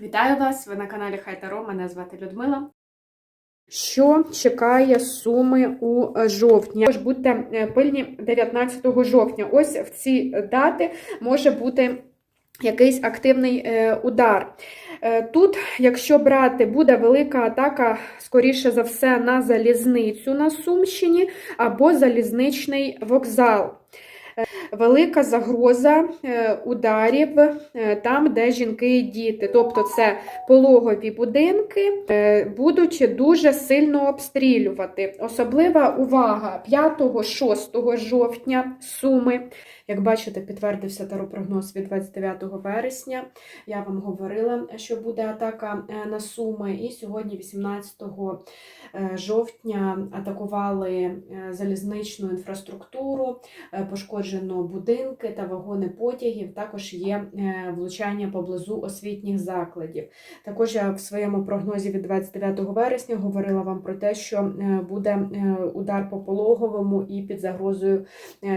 Вітаю вас! Ви на каналі Хайтаро. Мене звати Людмила. Що чекає суми у е, жовтні? Тож будьте е, пильні 19 жовтня. Ось в ці дати може бути якийсь активний е, удар. Тут, якщо брати, буде велика атака, скоріше за все, на залізницю на Сумщині або залізничний вокзал. Велика загроза е, ударів е, там, де жінки і діти. Тобто це пологові будинки е, будуть дуже сильно обстрілювати. Особлива увага 5-6 жовтня суми. Як бачите, підтвердився таропрогноз від 29 вересня. Я вам говорила, що буде атака на Суми. І сьогодні, 18 е, жовтня, атакували залізничну інфраструктуру, е, пошкоджено будинки та вагони потягів. Також є е, влучання поблизу освітніх закладів. Також я в своєму прогнозі від 29 вересня говорила вам про те, що е, буде е, удар по пологовому і під загрозою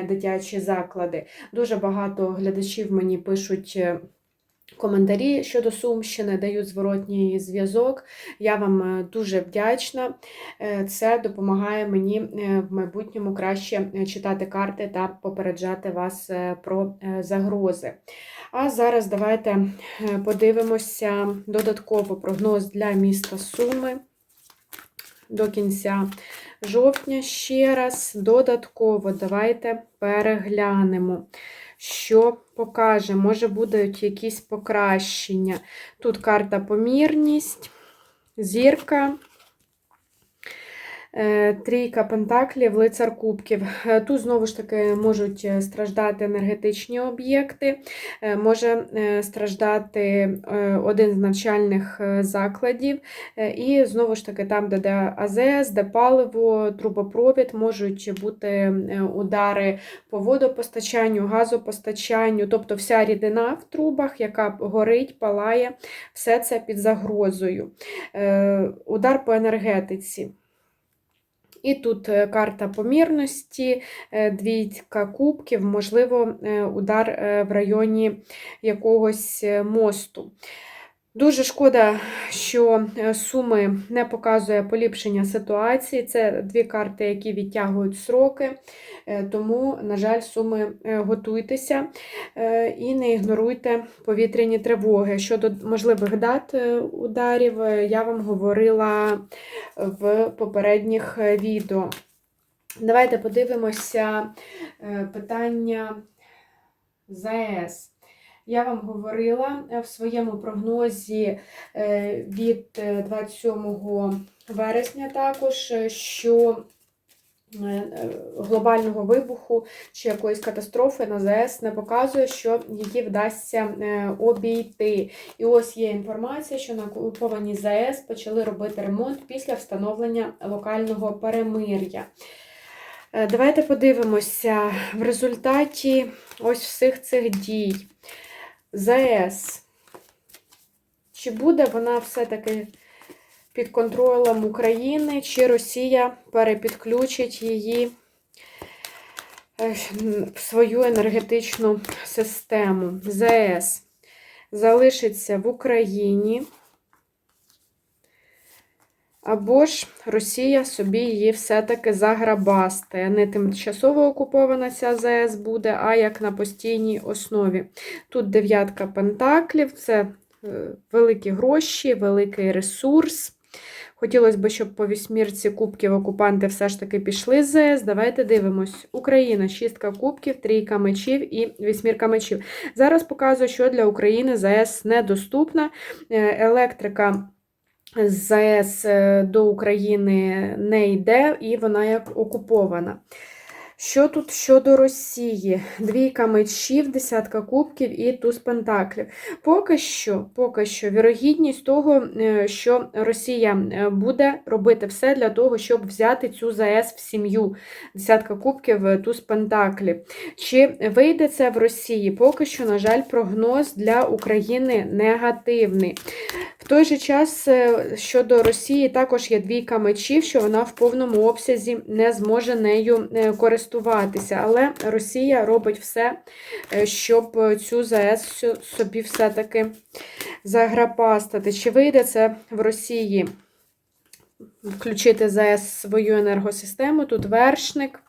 дитячі заклади. Дуже багато глядачів мені пишуть. Коментарі щодо Сумщини дають зворотній зв'язок. Я вам е, дуже вдячна. Е, Це допомагає мені е, в майбутньому краще читати карти та попереджати вас про загрози. А зараз давайте подивимося додатково прогноз для міста Суми до кінця жовтня ще раз. Додатково давайте переглянемо, що покаже. Може будуть якісь покращення. Тут карта помірність, зірка. Е, Трійка пентаклів, лицар кубків. Е, Тут знову ж таки можуть е, страждати енергетичні об'єкти, може страждати один з навчальних закладів. І знову ж таки, там, де де АЗС, де паливо, трубопровід, можуть бути удари по водопостачанню, газопостачанню, тобто вся рідина в трубах, яка горить, палає, все це під загрозою. Удар по енергетиці. І тут е, карта помірності, е, двійка кубків, можливо, е, удар в районі якогось мосту. Дуже шкода, що е, суми не показує поліпшення ситуації. Це дві карти, які відтягують сроки. Е, Тому, на жаль, суми е, готуйтеся і не ігноруйте повітряні тривоги. Щодо можливих дат ударів, я вам говорила в попередніх відео. Давайте подивимося питання ЗАЕС. Я вам говорила е, в своєму прогнозі е, від е, 27 вересня також, е, що е, е, глобального вибуху чи якоїсь катастрофи на ЗАЕС не показує, що її вдасться е, обійти. І ось є інформація, що на окупованій ЗАЕС почали робити ремонт після встановлення локального перемир'я. Е, Давайте подивимося в результаті ось всіх цих дій. ЗАЕС. Чи буде вона все-таки під контролем України, чи Росія перепідключить її е, в свою енергетичну систему? ЗАЕС залишиться в Україні. Або ж Росія собі її все-таки заграбасте. Не тимчасово окупована ця ЗАЕС буде, а як на постійній основі. Тут дев'ятка пентаклів, це е, великі гроші, великий ресурс. Хотілося б, щоб по вісьмірці кубків окупанти все ж таки пішли з ЗАЕС. Давайте дивимось. Україна, шістка кубків, трійка мечів і вісьмірка мечів. Зараз показую, що для України ЗАЕС недоступна. Е, Електрика з е, до України не йде, і вона як окупована. Що тут щодо Росії? Двійка мечів, десятка кубків і туз пентаклів. Поки що, поки що, вірогідність того, е, що Росія е, буде робити все для того, щоб взяти цю ЗАЕС в сім'ю. Десятка кубків, е, туз пентаклів. Чи вийде це в Росії? Поки що, на жаль, прогноз для України негативний. В той же час щодо Росії також є двійка мечів, що вона в повному обсязі не зможе нею е, користуватися. Але Росія робить все, е, щоб цю ЗАЕС собі все-таки заграпастити. Чи вийде це в Росії? Включити в свою енергосистему. Тут вершник.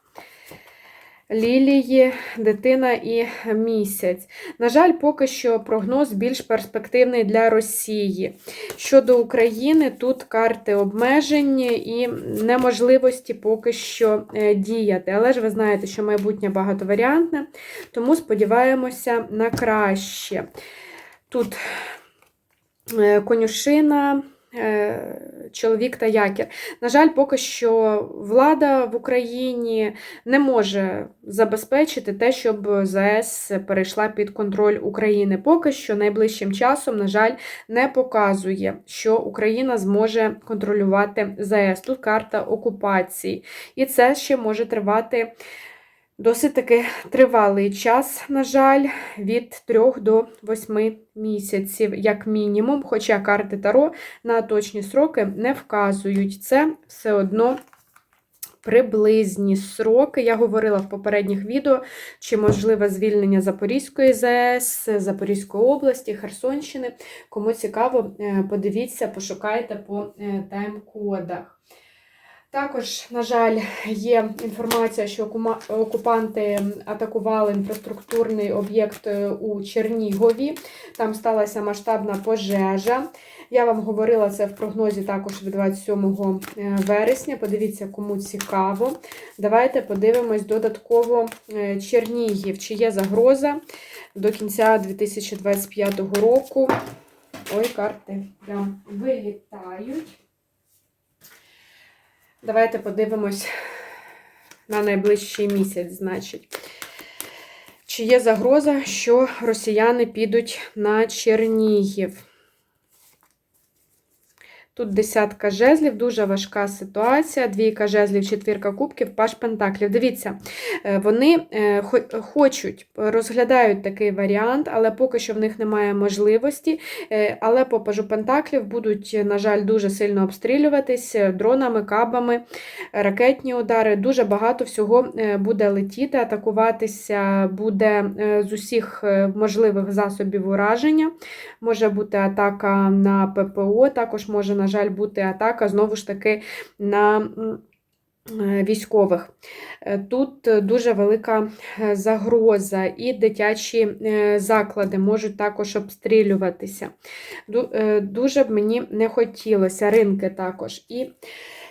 Лілії, дитина і місяць. На жаль, поки що прогноз більш перспективний для Росії. Щодо України, тут карти обмежені і неможливості поки що е, діяти. Але ж ви знаєте, що майбутнє багатоваріантне, тому сподіваємося на краще. Тут е, конюшина. Е, Чоловік та якір. На жаль, поки що влада в Україні не може забезпечити те, щоб ЗАЕС перейшла під контроль України. Поки що найближчим часом, на жаль, не показує, що Україна зможе контролювати ЗАЕС. Тут карта окупації. І це ще може тривати досить таки тривалий час, на жаль, від 3 до 8 місяців, як мінімум. Хоча карти Таро на точні сроки не вказують. Це все одно приблизні сроки. Я говорила в попередніх відео, чи можливе звільнення Запорізької ЗАЕС, Запорізької області, Херсонщини. Кому цікаво, е, подивіться, пошукайте по е, тайм-кодах. Також, на жаль, є інформація, що окупанти атакували інфраструктурний об'єкт е, у Чернігові. Там сталася масштабна пожежа. Я вам говорила це в прогнозі також від 27 е, вересня. Подивіться, кому цікаво. Давайте подивимось додатково е, Чернігів, чи є загроза до кінця 2025 року. Ой, карти прям вилітають. Давайте подивимось на найближчий місяць, значить. Чи є загроза, що росіяни підуть на Чернігів? Тут десятка жезлів, дуже важка ситуація. Двійка жезлів, четвірка кубків, паш пентаклів. Дивіться, е, вони е, хочуть, розглядають такий варіант, але поки що в них немає можливості. Е, Але по пажу пентаклів будуть, на жаль, дуже сильно обстрілюватись дронами, кабами, ракетні удари. Дуже багато всього буде летіти, атакуватися буде з усіх можливих засобів ураження. Може бути атака на ППО, також може, на жаль, бути атака знову ж таки на е, військових. Е, Тут дуже велика е, загроза, і дитячі заклади можуть також обстрілюватися. Дуже б мені не хотілося, ринки також. І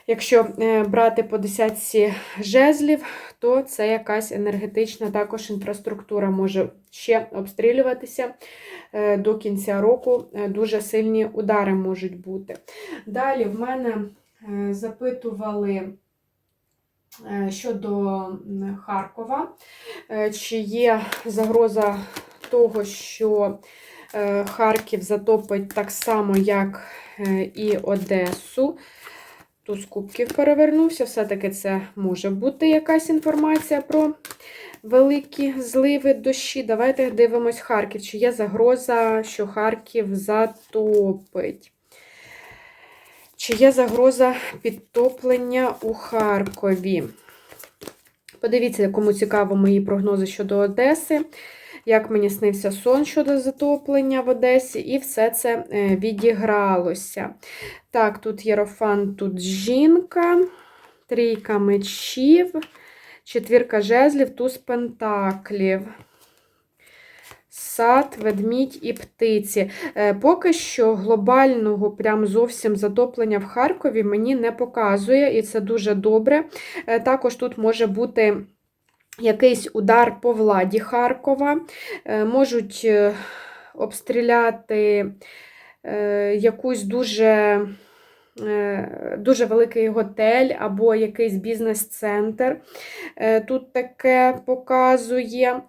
якщо е, брати по десятці жезлів, то це якась енергетична також інфраструктура може ще обстрілюватися е, до кінця року. Е, Дуже сильні удари можуть бути. Далі в мене запитували щодо Харкова, чи є загроза того, що Харків затопить так само, як і Одесу. Туз кубків перевернувся, все-таки це може бути якась інформація про великі зливи дощі. Давайте дивимось Харків. Чи є загроза, що Харків затопить? Чи є загроза підтоплення у Харкові? Подивіться, кому цікаво мої прогнози щодо Одеси, як мені снився сон щодо затоплення в Одесі, і все це е, відігралося. Так, тут Єрофан, тут жінка, трійка мечів, четвірка жезлів, туз пентаклів. Сад, ведмідь і птиці. Е, Поки що глобального прям зовсім затоплення в Харкові мені не показує, і це дуже добре. Е, Також тут може бути якийсь удар по владі Харкова, Е, можуть е, обстріляти е, якусь дуже, дуже великий готель або якийсь бізнес-центр. Е, Тут таке показує.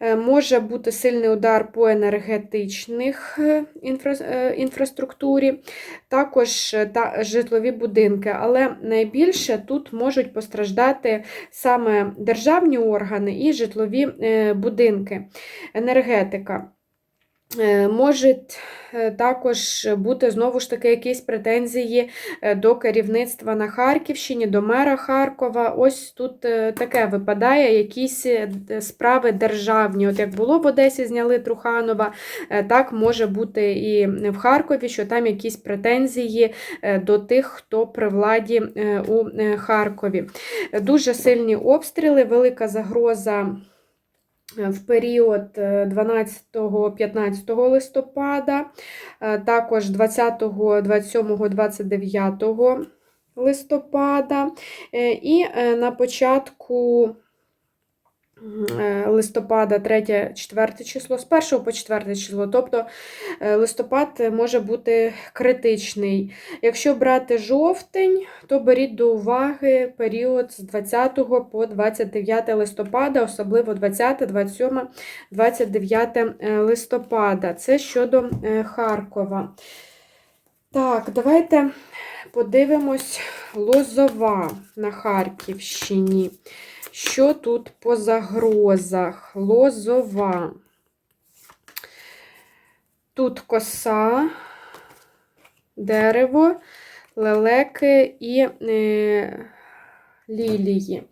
Е, Може бути сильний удар по енергетичних е, інфра, е, інфраструктурі, також е, та житлові будинки. Але найбільше тут можуть постраждати саме державні органи і житлові е, будинки, енергетика. Е, Можуть е, також бути знову ж таки якісь претензії е, до керівництва на Харківщині, до мера Харкова. Ось тут е, таке випадає, якісь справи державні. От як було в Одесі, зняли Труханова, так може бути і в Харкові, що там якісь претензії до тих, хто при владі у Харкові. Дуже сильні обстріли, велика загроза в період е, 12-15 листопада, е, також 20, 27, 29 листопада. Е, І е, на початку е, листопада 3-4 число, з 1 по 4 число, тобто е, листопад може бути критичний. Якщо брати жовтень, то беріть до уваги період з 20 по 29 листопада, особливо 20, 27, 29 е, листопада. Це щодо е, Харкова. Так, давайте подивимось Лозова на Харківщині. Що тут по загрозах? Лозова. Тут коса, дерево, лелеки і е, лілії.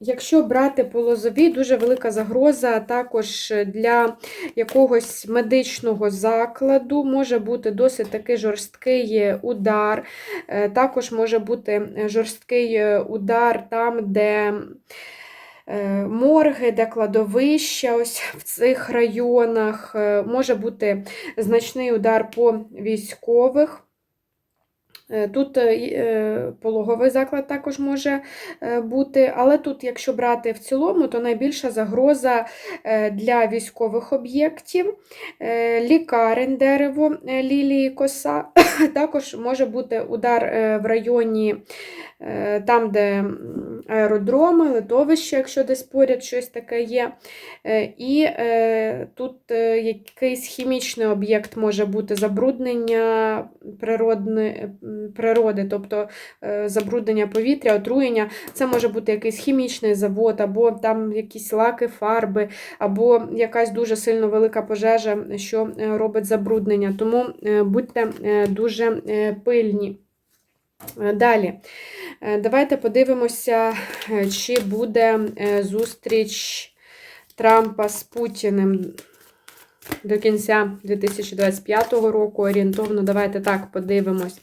Якщо брати по лозовій, дуже велика загроза також для якогось медичного закладу, може бути досить такий жорсткий удар. Е, Також може бути жорсткий е, удар там, де е, морги, де кладовища, ось в цих районах. Е, Може бути значний удар по військових. Е, Тут е, е, пологовий заклад також може е, бути, але тут, якщо брати в цілому, то найбільша загроза е, для військових об'єктів, е, лікарень, дерево, е, лілії, коса. Також може бути удар е, в районі е, там, де аеродроми, литовища, якщо десь поряд щось таке є. Е, І е, тут е, якийсь хімічний об'єкт може бути забруднення природне, природи, тобто е, забруднення повітря, отруєння. Це може бути якийсь хімічний завод, або там якісь лаки, фарби, або якась дуже сильно велика пожежа, що е, робить забруднення. Тому е, будьте е, дуже е, пильні. Е, Далі, Е, давайте подивимося, е, чи буде зустріч Трампа з Путіним до кінця 2025 року. Орієнтовно, давайте так подивимось,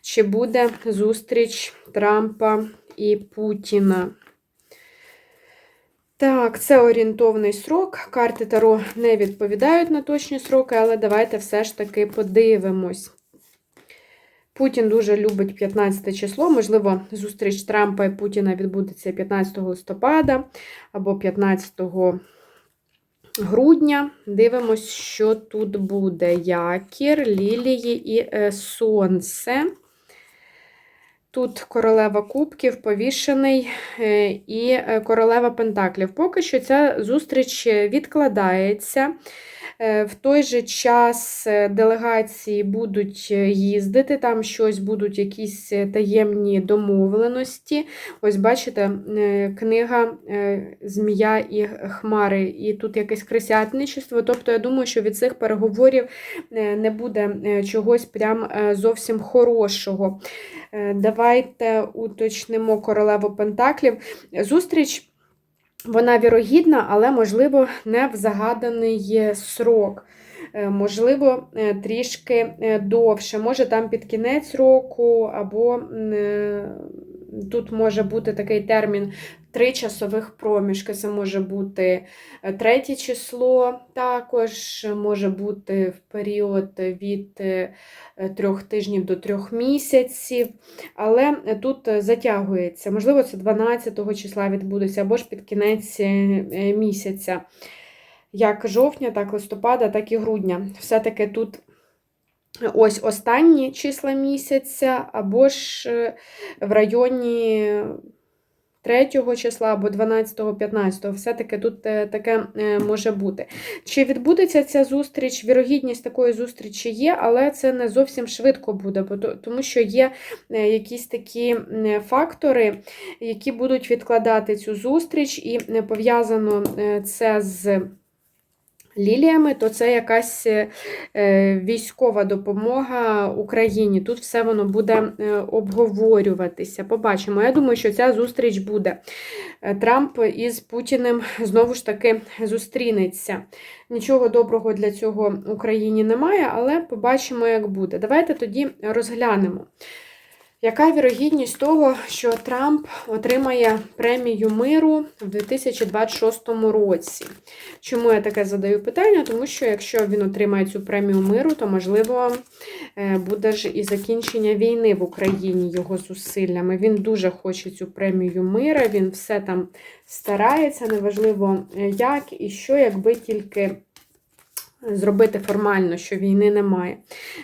чи буде зустріч Трампа і Путіна. Так, це орієнтовний срок. Карти Таро не відповідають на точні сроки, але давайте все ж таки подивимось. Путін дуже любить 15 число. Можливо, зустріч Трампа і Путіна відбудеться 15 листопада або 15 грудня. Дивимось, що тут буде. Якір, лілії і е, сонце. Тут королева кубків, повішений е, і е, королева пентаклів. Поки що ця зустріч відкладається. Е, В той же час делегації будуть їздити, там щось будуть якісь таємні домовленості. Ось бачите, книга Змія і Хмари, і тут якесь крисятничество. Тобто, я думаю, що від цих переговорів не буде чогось прям зовсім хорошого. Е, Давайте уточнимо королеву Пентаклів. Зустріч. Вона вірогідна, але, можливо, не в загаданий срок. Е, Можливо, е, трішки е, довше. Може, там під кінець року, або тут може бути такий термін три часових проміжки. Це може бути е, третє число, також може бути в період від е, трьох тижнів до трьох місяців. Але тут е, затягується. Можливо, це 12 числа відбудеться, або ж під кінець е, е, місяця. Як жовтня, так листопада, так і грудня. Все-таки тут ось останні числа місяця, або ж е, в районі 3 числа або 12-15. Все-таки тут е, таке е, може бути. Чи відбудеться ця зустріч? Вірогідність такої зустрічі є, але це не зовсім швидко буде, тому що є якісь такі фактори, які будуть відкладати цю зустріч, і е, пов'язано це з ліліями, то це якась е, військова допомога Україні. Тут все воно буде е, обговорюватися. Побачимо. Я думаю, що ця зустріч буде. Е, Трамп із Путіним знову ж таки зустрінеться. Нічого доброго для цього Україні немає, але побачимо, як буде. Давайте тоді розглянемо. Яка вірогідність того, що Трамп отримає премію миру в 2026 році? Чому я таке задаю питання? Тому що якщо він отримає цю премію миру, то можливо е, буде ж і закінчення війни в Україні його зусиллями. Він дуже хоче цю премію мира, він все там старається, неважливо е, як і що, якби тільки зробити формально, що війни немає.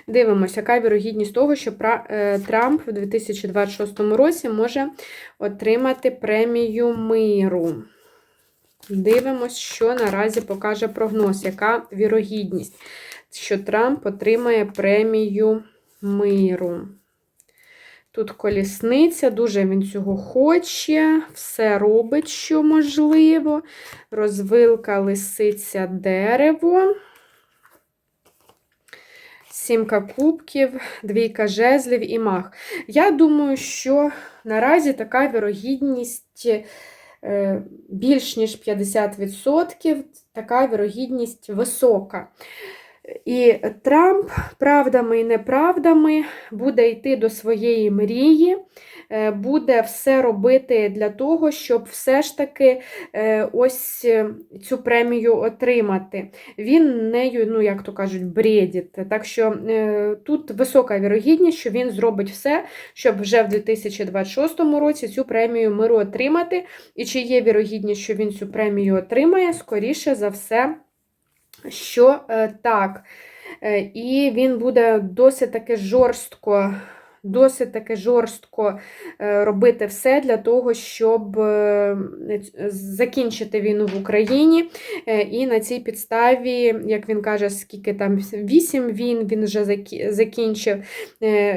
Дивимося, яка вірогідність того, що е, Трамп в 2026 році може отримати премію миру. Дивимось, що наразі покаже прогноз, яка вірогідність, що Трамп отримає премію миру. Тут колісниця, дуже він цього хоче, все робить, що можливо. Розвилка, лисиця, дерево. Сімка кубків, двійка жезлів і мах. Я думаю, що наразі така вірогідність е, більш ніж 50%, така вірогідність висока. І Трамп правдами і неправдами буде йти до своєї мрії, е, буде все робити для того, щоб все ж таки е, ось е, цю премію отримати. Він нею, ну як то кажуть, бредить. Так що тут висока вірогідність, що він зробить все, щоб вже в 2026 році цю премію миру отримати. І чи є вірогідність, що він цю премію отримає, скоріше за все що е, так. Е, І він буде досить таки жорстко, досить таки жорстко е, робити все для того, щоб е, закінчити війну в Україні. Е, І на цій підставі, як він каже, скільки там вісім війн він вже закі- закінчив,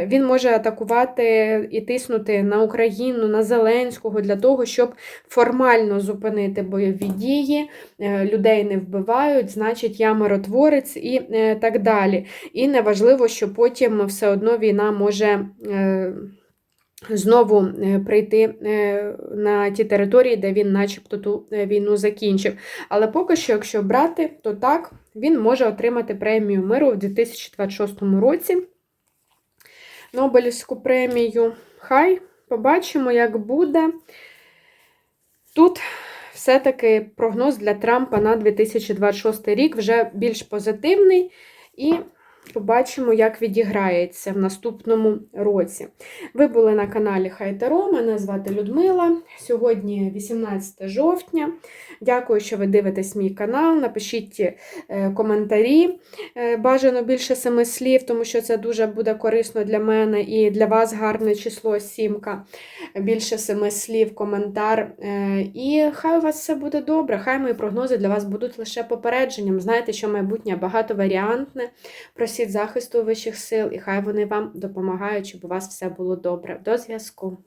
він може атакувати і тиснути на Україну, на Зеленського для того, щоб формально зупинити бойові дії людей не вбивають, значить, я миротворець і так далі. І неважливо, що потім все одно війна може. Е, Знову е, прийти е, на ті території, де він начебто ту війну закінчив. Але поки що, якщо брати, то так, він може отримати премію миру в 2026 році. Нобелівську премію. Хай побачимо, як буде. Тут все-таки прогноз для Трампа на 2026 рік вже більш позитивний. І побачимо, як відіграється в наступному році. Ви були на каналі Хайтаро, мене звати Людмила. Сьогодні 18 жовтня. Дякую, що ви дивитесь мій канал. Напишіть е, коментарі. Е, Бажано більше семи слів, тому що це дуже буде корисно для мене і для вас гарне число сімка. Більше семи слів, коментар. Е, І хай у вас все буде добре. Хай мої прогнози для вас будуть лише попередженням. Знаєте, що майбутнє багатоваріантне. Просіть захисту вищих сил, і хай вони вам допомагають, щоб у вас все було добре. До зв'язку!